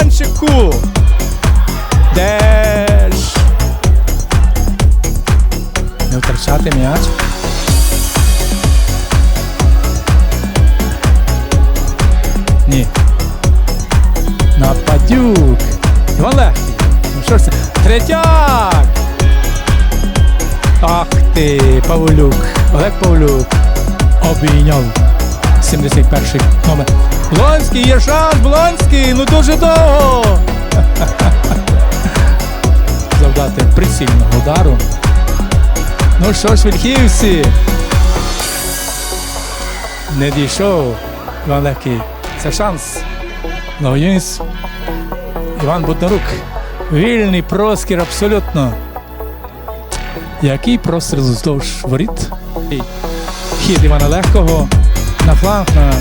стрибку. Деш. Не втрачати м'яч. Ні. Нападюк. Іван Легкий. Ну що ж це? Третяк. Ах ти, Павлюк. Олег Павлюк. Обійняв. 71 номер. Блонський, є шанс, Блонський, ну дуже довго. Завдати прицільного удару. Ну що ж, вільхівці. Не дійшов. Іван Легкий. Це шанс. Новоюніс. Іван Буднарук. Вільний проскір абсолютно. Який простріл вздовж воріт. Хід Івана Легкого на фланг на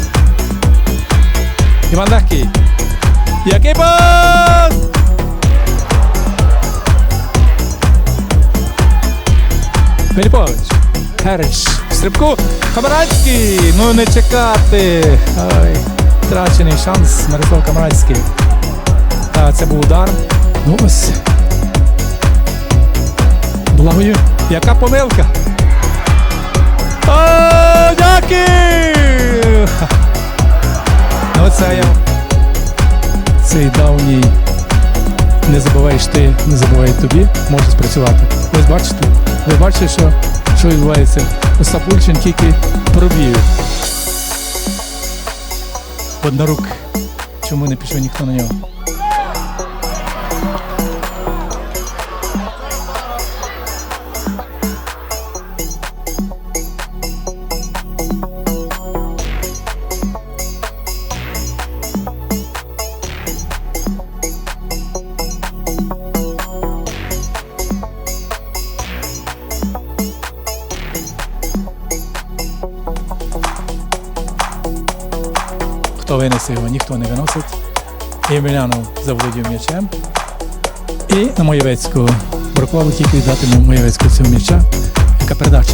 Іван Легкий. Який пас! Філіпович. Стрибку. Камарадський. Ну не чекати. Ой. Втрачений шанс. Мирослав Камарадський. А, це був удар. Ну ось. Благою. Яка помилка? Цей давній не забуваєш ти, не забувай тобі, може спрацювати. Ось бачите, ви бачите, що, що відбувається. Остапульчин тільки пробів. Однорук. Чому не пішов ніхто на нього? Хто винесе його, ніхто не виносить. Ємельянов заволодів м'ячем. І на Моєвецького. Бракувало тільки віддати на Моєвецького цього м'яча. Яка передача.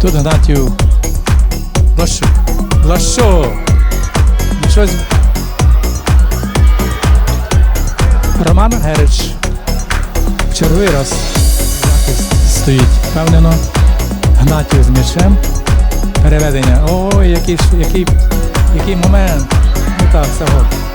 Тут Гнатів Блащук. Блащук. Щось. Роман Герич. В черговий раз захист стоїть впевнено. Гнатів з м'ячем. Переведення. Ой, який, який, який момент. Ну так, все.